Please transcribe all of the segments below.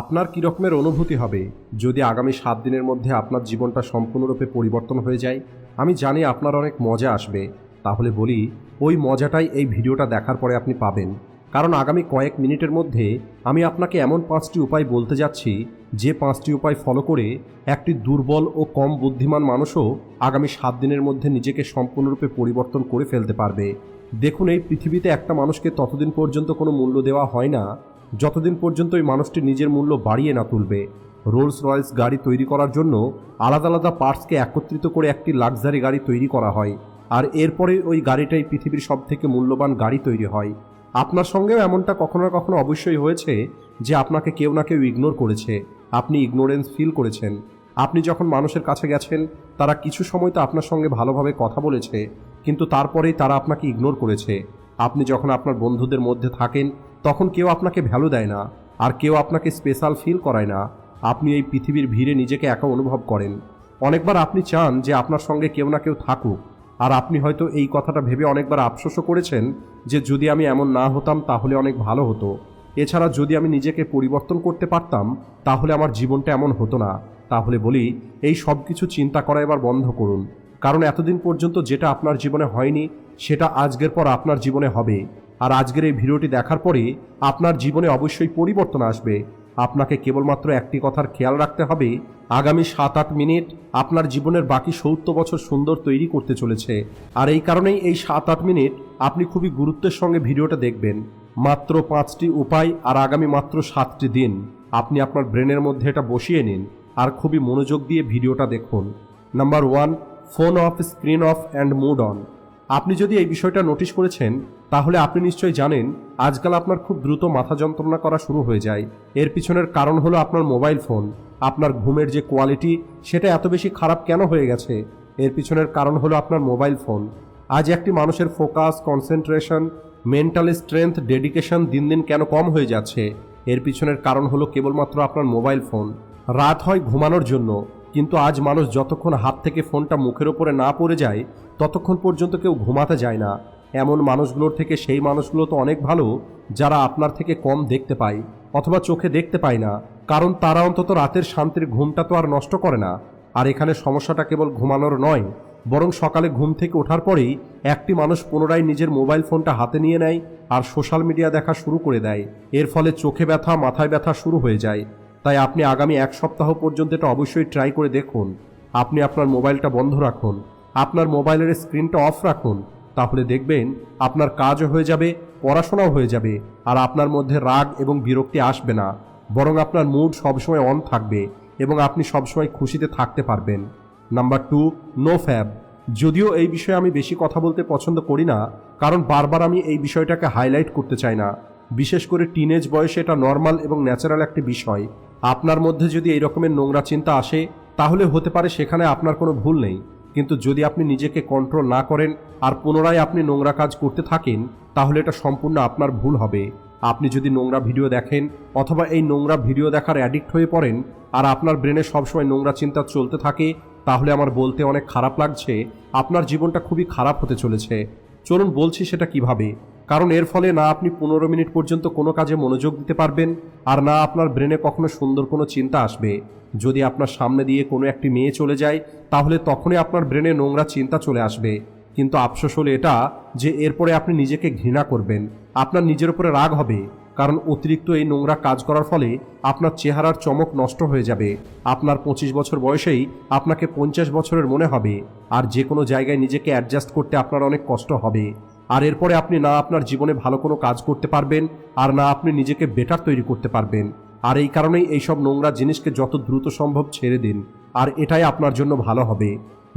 আপনার কী রকমের অনুভূতি হবে যদি আগামী সাত দিনের মধ্যে আপনার জীবনটা সম্পূর্ণরূপে পরিবর্তন হয়ে যায়? আমি জানি আপনার অনেক মজা আসবে। তাহলে বলি, ওই মজাটাই এই ভিডিওটা দেখার পরে আপনি পাবেন। কারণ আগামী কয়েক মিনিটের মধ্যে আমি আপনাকে এমন পাঁচটি উপায় বলতে যাচ্ছি, যে পাঁচটি উপায় ফলো করে একটি দুর্বল ও কম বুদ্ধিমান মানুষও আগামী সাত দিনের মধ্যে নিজেকে সম্পূর্ণরূপে পরিবর্তন করে ফেলতে পারবে। দেখুন, এই পৃথিবীতে একটা মানুষকে ততদিন পর্যন্ত কোনো মূল্য দেওয়া হয় না যতদিন পর্যন্ত ওই মানুষটি নিজের মূল্য বাড়িয়ে না তুলবে রোলস রয়েলস গাড়ি তৈরি করার জন্য আলাদা আলাদা পার্টসকে একত্রিত করে একটি লাক্সারি গাড়ি তৈরি করা হয়। আর এরপরে ওই গাড়িটাই পৃথিবীর সব থেকে মূল্যবান গাড়ি তৈরি হয়। আপনার সঙ্গেও এমনটা কখনো না কখনো অবশ্যই হয়েছে যে আপনাকে কেউ না কেউ ইগনোর করেছে। আপনি ইগনোরেন্স ফিল করেছেন। আপনি যখন মানুষের কাছে গেছেন, তারা কিছু সময় তো আপনার সঙ্গে ভালোভাবে কথা বলেছে, কিন্তু তারপরেই তারা আপনাকে ইগনোর করেছে। আপনি যখন আপনার বন্ধুদের মধ্যে থাকেন তখন কেউ আপনাকে ভ্যালু দেয় না, আর কেউ আপনাকে স্পেশাল ফিল করায় না। আপনি এই পৃথিবীর ভিড়ে নিজেকে একা অনুভব করেন। অনেকবার আপনি চান যে আপনার সঙ্গে কেউ না কেউ থাকুক, আর আপনি হয়তো এই কথাটা ভেবে অনেকবার আফসোসও করেছেন যে যদি আমি এমন না হতাম তাহলে অনেক ভালো হতো। এছাড়া যদি আমি নিজেকে পরিবর্তন করতে পারতাম, তাহলে আমার জীবনটা এমন হতো না। তাহলে বলি, এই সব কিছু চিন্তা করা এবার বন্ধ করুন। কারণ এতদিন পর্যন্ত যেটা আপনার জীবনে হয়নি, সেটা আজকের পর আপনার জীবনে হবে। আর আজকের এই ভিডিওটি দেখার পরে আপনার জীবনে অবশ্যই পরিবর্তন আসবে। আপনাকে কেবলমাত্র একটি কথার খেয়াল রাখতে হবে, আগামী সাত আট মিনিট আপনার জীবনের বাকি সত্তর বছর সুন্দর তৈরি করতে চলেছে। আর এই কারণেই এই সাত আট মিনিট আপনি খুবই গুরুত্বের সঙ্গে ভিডিওটা দেখবেন। মাত্র পাঁচটি উপায় আর আগামী মাত্র সাতটি দিন। আপনি আপনার ব্রেনের মধ্যে এটা বসিয়ে নিন আর খুবই মনোযোগ দিয়ে ভিডিওটা দেখুন। Number one, phone off, screen off, and mood on. আপনি যদি এই বিষয়টা নোটিশ করেছেন, তাহলে আপনি নিশ্চয়ই জানেন, আজকাল আপনার খুব দ্রুত মাথা যন্ত্রণা করা শুরু হয়ে যায়। এর পিছনের কারণ হলো আপনার মোবাইল ফোন। আপনার ঘুমের যে কোয়ালিটি, সেটা এত বেশি খারাপ কেন হয়ে গেছে? এর পিছনের কারণ হলো আপনার মোবাইল ফোন। আজ একটি মানুষের focus, concentration, mental strength, dedication দিন দিন কেন কম হয়ে যাচ্ছে? এর পিছনের কারণ হলো কেবলমাত্র আপনার মোবাইল ফোন। রাত হয় ঘুমানোর জন্য। কিন্তু আজ মানুষ যতক্ষণ হাত থেকে ফোনটা মুখের ওপরে না পড়ে যায়, ততক্ষণ পর্যন্ত কেউ ঘুমাতে যায় না। এমন মানুষগুলোর থেকে সেই মানুষগুলো তো অনেক ভালো, যারা আপনার থেকে কম দেখতে পায়, অথবা চোখে দেখতে পায় না। কারণ তারা অন্তত রাতের শান্তির ঘুমটা তো আর নষ্ট করে না। আর এখানে সমস্যাটা কেবল ঘুমানোর নয়, বরং সকালে ঘুম থেকে ওঠার পরেই একটি মানুষ পুনরায় নিজের মোবাইল ফোনটা হাতে নিয়ে নেয় আর সোশ্যাল মিডিয়া দেখা শুরু করে দেয়। এর ফলে চোখে ব্যথা, মাথায় ব্যথা শুরু হয়ে যায়। তাই আপনি আগামী এক সপ্তাহ পর্যন্ত এটা অবশ্যই ট্রাই করে দেখুন। আপনি আপনার মোবাইলটা বন্ধ রাখুন। আপনার মোবাইলের স্ক্রিনটা অফ রাখুন। তাহলে দেখবেন আপনার কাজও হয়ে যাবে, পড়াশোনাও হয়ে যাবে, আর আপনার মধ্যে রাগ এবং বিরক্তি আসবে না। বরং আপনার মুড সবসময় অন থাকবে এবং আপনি সবসময় খুশিতে থাকতে পারবেন। নাম্বার টু নো ফ্যাব যদিও এই বিষয়ে আমি বেশি কথা বলতে পছন্দ করি না, কারণ বারবার আমি এই বিষয়টাকে হাইলাইট করতে চাই না। বিশেষ করে টিনেজ বয়সে এটা নর্মাল এবং ন্যাচারাল একটি বিষয়। আপনার মধ্যে যদি এই রকমের নোংরা চিন্তা আসে, তাহলে হতে পারে সেখানে আপনার কোনো ভুল নেই। কিন্তু যদি আপনি নিজেকে কন্ট্রোল না করেন আর পুনরায় আপনি নোংরা কাজ করতে থাকেন, তাহলে এটা সম্পূর্ণ আপনার ভুল হবে। আপনি যদি নোংরা ভিডিও দেখেন অথবা এই নোংরা ভিডিও দেখার অ্যাডিক্ট হয়ে পড়েন আর আপনার ব্রেনে সবসময় নোংরা চিন্তা চলতে থাকে, তাহলে আমার বলতে অনেক খারাপ লাগছে। আপনার জীবনটা খুবই খারাপ হতে চলেছে। চলুন বলছি সেটা কীভাবে। কারণ এর ফলে না আপনি পনেরো মিনিট পর্যন্ত কোনো কাজে মনোযোগ দিতে পারবেন, আর না আপনার ব্রেনে কখনো সুন্দর কোনো চিন্তা আসবে। যদি আপনার সামনে দিয়ে কোনো একটি মেয়ে চলে যায়, তাহলে তখনই আপনার ব্রেনে নোংরা চিন্তা চলে আসবে। কিন্তু আফসোস হলো এটা যে এরপরে আপনি নিজেকে ঘৃণা করবেন। আপনার নিজের উপরে রাগ হবে, কারণ অতিরিক্ত এই নোংরা কাজ করার ফলে আপনার চেহারার চমক নষ্ট হয়ে যাবে। আপনার পঁচিশ বছর বয়সেই আপনাকে পঞ্চাশ বছরের মনে হবে, আর যে কোনো জায়গায় নিজেকে অ্যাডজাস্ট করতে আপনার অনেক কষ্ট হবে। আর এরপরে আপনি না আপনার জীবনে ভালো কোনো কাজ করতে পারবেন, আর না আপনি নিজেকে বেটার তৈরি করতে পারবেন। আর এই কারণেই এইসব নোংরা জিনিসকে যত দ্রুত সম্ভব ছেড়ে দিন, আর এটাই আপনার জন্য ভালো হবে।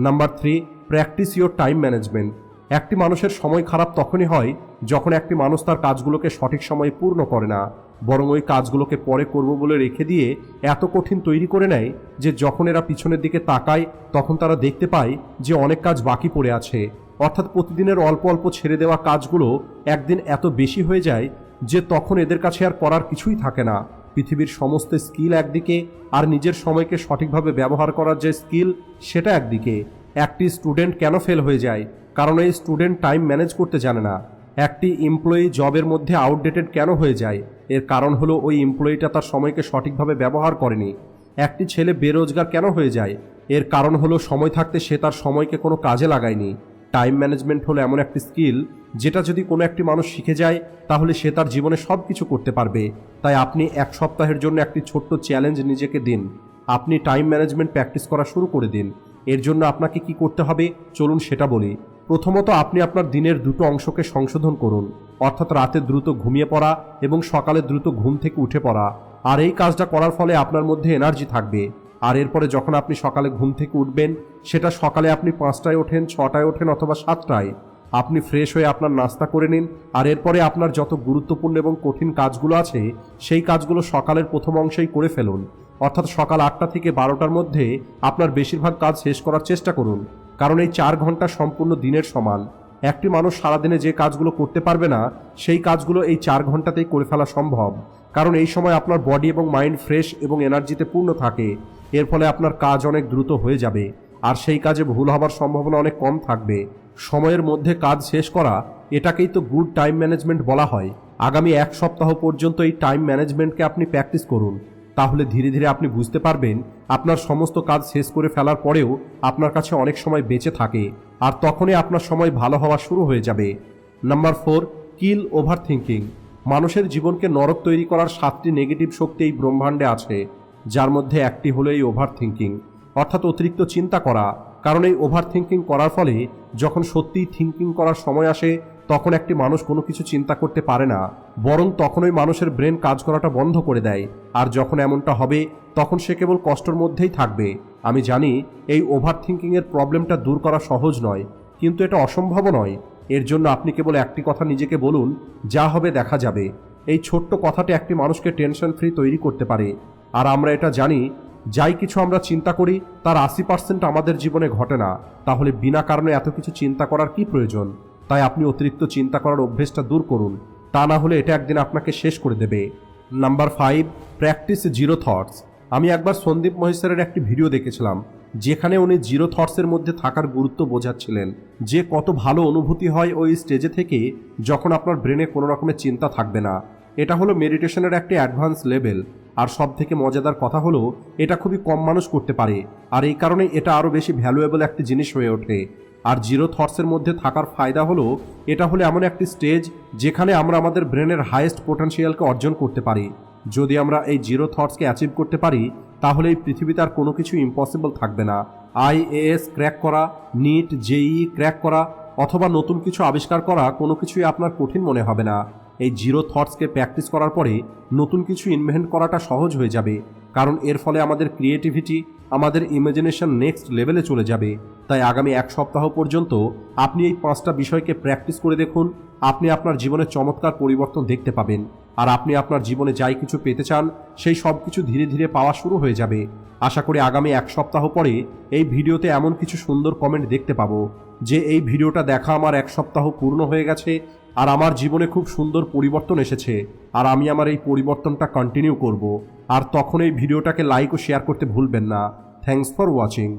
Number three practice your time management একটি মানুষের সময় খারাপ তখনই হয় যখন একটি মানুষ তার কাজগুলোকে সঠিক সময়ে পূর্ণ করে না, বরং ওই কাজগুলোকে পরে করব বলে রেখে দিয়ে এত কঠিন তৈরি করে নেয় যে যখন এরা পিছনের দিকে তাকায় তখন তারা দেখতে পায় যে অনেক কাজ বাকি পড়ে আছে। অর্থাৎ প্রতিদিনের অল্প অল্প ছেড়ে দেওয়া কাজগুলো একদিন এত বেশি হয়ে যায় যে তখন এদের কাছে আর করার কিছুই থাকে না। পৃথিবীর সমস্ত স্কিল একদিকে আর নিজের সময়কে সঠিকভাবে ব্যবহার করার যে স্কিল, সেটা একদিকে। একটি স্টুডেন্ট কেন ফেল হয়ে যায়? কারণ এই স্টুডেন্ট টাইম ম্যানেজ করতে জানে না। একটি এমপ্লয়ি জবের মধ্যে আউটডেটেড কেন হয়ে যায়? এর কারণ হলো ওই এমপ্লয়িটা তার সময়কে সঠিকভাবে ব্যবহার করেনি। একটি ছেলে বেরোজগার কেন হয়ে যায়? এর কারণ হলো সময় থাকতে সে তার সময়কে কোনো কাজে লাগায়নি। টাইম ম্যানেজমেন্ট হলো এমন একটি স্কিল যেটা যদি কোনো একটি মানুষ শিখে যায়, তাহলে সে তার জীবনে সব কিছু করতে পারবে। তাই আপনি এক সপ্তাহের জন্য একটি ছোট্ট চ্যালেঞ্জ নিজেকে দিন। আপনি টাইম ম্যানেজমেন্ট প্র্যাকটিস করা শুরু করে দিন। এর জন্য আপনাকে কি করতে হবে? চলুন সেটা বলি। প্রথমত আপনি আপনার দিনের দুটো অংশকে সংশোধন করুন। অর্থাৎ রাতে দ্রুত ঘুমিয়ে পড়া এবং সকালে দ্রুত ঘুম থেকে উঠে পড়া। আর এই কাজটা করার ফলে আপনার মধ্যে এনার্জি থাকবে। আর এরপরে যখন আপনি সকালে ঘুম থেকে উঠবেন, সেটা সকালে আপনি পাঁচটায় ওঠেন, ছটায় ওঠেন অথবা সাতটায়। আপনি ফ্রেশ হয়ে আপনার নাস্তা করে নিন। আর এরপরে আপনার যত গুরুত্বপূর্ণ এবং কঠিন কাজগুলো আছে, সেই কাজগুলো সকালের প্রথম অংশেই করে ফেলুন। অর্থাৎ সকাল আটটা থেকে বারোটার মধ্যে আপনার বেশিরভাগ কাজ শেষ করার চেষ্টা করুন। কারণ এই চার ঘণ্টা সম্পূর্ণ দিনের সমান। একটি মানুষ সারাদিনে যে কাজগুলো করতে পারবে না, সেই কাজগুলো এই চার ঘন্টাতেই করে ফেলা সম্ভব। কারণ এই সময় আপনার বডি এবং মাইন্ড ফ্রেশ এবং এনার্জিতে পূর্ণ থাকে। এর ফলে আপনার কাজ অনেক দ্রুত হয়ে যাবে, আর সেই কাজে ভুল হবার সম্ভাবনা অনেক কম থাকবে। সময়ের মধ্যে কাজ শেষ করা, এটাকেই তো গুড টাইম ম্যানেজমেন্ট বলা হয়। আগামী এক সপ্তাহ পর্যন্ত এই টাইম ম্যানেজমেন্টকে আপনি প্র্যাকটিস করুন। তাহলে ধীরে ধীরে আপনি বুঝতে পারবেন, আপনার সমস্ত কাজ শেষ করে ফেলার পরেও আপনার কাছে অনেক সময় বেঁচে থাকে, আর তখনই আপনার সময় ভালো হওয়া শুরু হয়ে যাবে। Number four, kill overthinking মানুষের জীবনকে নরক তৈরি করার সাতটি নেগেটিভ শক্তি এই ব্রহ্মাণ্ডে আছে। যার মধ্যে একটি হলো এই ওভার থিঙ্কিং অর্থাৎ অতিরিক্ত চিন্তা করা। কারণ এই ওভার থিঙ্কিং করার ফলে যখন সত্যিই থিঙ্কিং করার সময় আসে, তখন একটি মানুষ কোনো কিছু চিন্তা করতে পারে না, বরং তখন ওই মানুষের ব্রেন কাজ করাটা বন্ধ করে দেয়। আর যখন এমনটা হবে, তখন সে কেবল কষ্টর মধ্যেই থাকবে। আমি জানি এই ওভার থিঙ্কিংয়ের প্রবলেমটা দূর করা সহজ নয়, কিন্তু এটা অসম্ভব নয়। এর জন্য আপনি কেবল একটি কথা নিজেকে বলুন, যা হবে দেখা যাবে। এই ছোট্ট কথাটি একটি মানুষকে টেনশন ফ্রি তৈরি করতে পারে। আর আমরা এটা জানি, যাই কিছু আমরা চিন্তা করি, তার আশি পার্সেন্ট আমাদের জীবনে ঘটে না। তাহলে বিনা কারণে এত কিছু চিন্তা করার কি প্রয়োজন? তাই আপনি অতিরিক্ত চিন্তা করার অভ্যেসটা দূর করুন। তা না হলে এটা একদিন আপনাকে শেষ করে দেবে। Number five, practice zero thoughts. আমি একবার সন্দীপ মহেশ্বরের একটি ভিডিও দেখেছিলাম, যেখানে উনি জিরো থটসের মধ্যে থাকার গুরুত্ব বোঝাচ্ছিলেন, যে কত ভালো অনুভূতি হয় ওই স্টেজে থেকে যখন আপনার ব্রেনে কোনো রকমের চিন্তা থাকবে না। এটা হলো মেডিটেশনের একটি অ্যাডভান্স লেভেল। আর সব থেকে মজাদার কথা হলো, এটা খুবই কম মানুষ করতে পারে, আর এই কারণে এটা আরও বেশি ভ্যালুয়েবল একটি জিনিস হয়ে ওঠে। আর জিরো থটসের মধ্যে থাকার ফায়দা হলো, এটা হলো এমন একটি স্টেজ যেখানে আমরা আমাদের ব্রেনের হাইয়েস্ট পোটেনশিয়ালকে অর্জন করতে পারি। যদি আমরা এই জিরো থটসকে অ্যাচিভ করতে পারি, তাহলে এই পৃথিবীতে আর কোনো কিছু ইম্পসিবল থাকবে না। আইএএস ক্র্যাক করা নিট জেই ক্র্যাক করা, অথবা নতুন কিছু আবিষ্কার করা, কোনো কিছুই আপনার কঠিন মনে হবে না। এই জিরো থটসকে প্র্যাকটিস করার পরে নতুন কিছু ইনভেন্ট করাটা সহজ হয়ে যাবে। কারণ এর ফলে আমাদের ক্রিয়েটিভিটি আমাদের ইমাজিনেশন নেক্সট লেভেলে চলে যাবে। তাই আগামী এক সপ্তাহ পর্যন্ত আপনি এই পাঁচটা বিষয়কে প্র্যাকটিস করে দেখুন। আপনি আপনার জীবনে চমৎকার পরিবর্তন দেখতে পাবেন। আর আপনি আপনার জীবনে যাই কিছু পেতে চান, সেই সব কিছু ধীরে ধীরে পাওয়া শুরু হয়ে যাবে। আশা করি আগামী এক সপ্তাহ পরে এই ভিডিওতে এমন কিছু সুন্দর কমেন্ট দেখতে পাবো। যে এই ভিডিওটা দেখা আমার এক সপ্তাহ পূর্ণ হয়ে গেছে আর আমার জীবনে খুব সুন্দর পরিবর্তন এসেছে, আর আমি আমার এই পরিবর্তনটা কন্টিনিউ করব। আর তখন এই ভিডিওটাকে লাইক ও শেয়ার করতে ভুলবেন না। Thanks for watching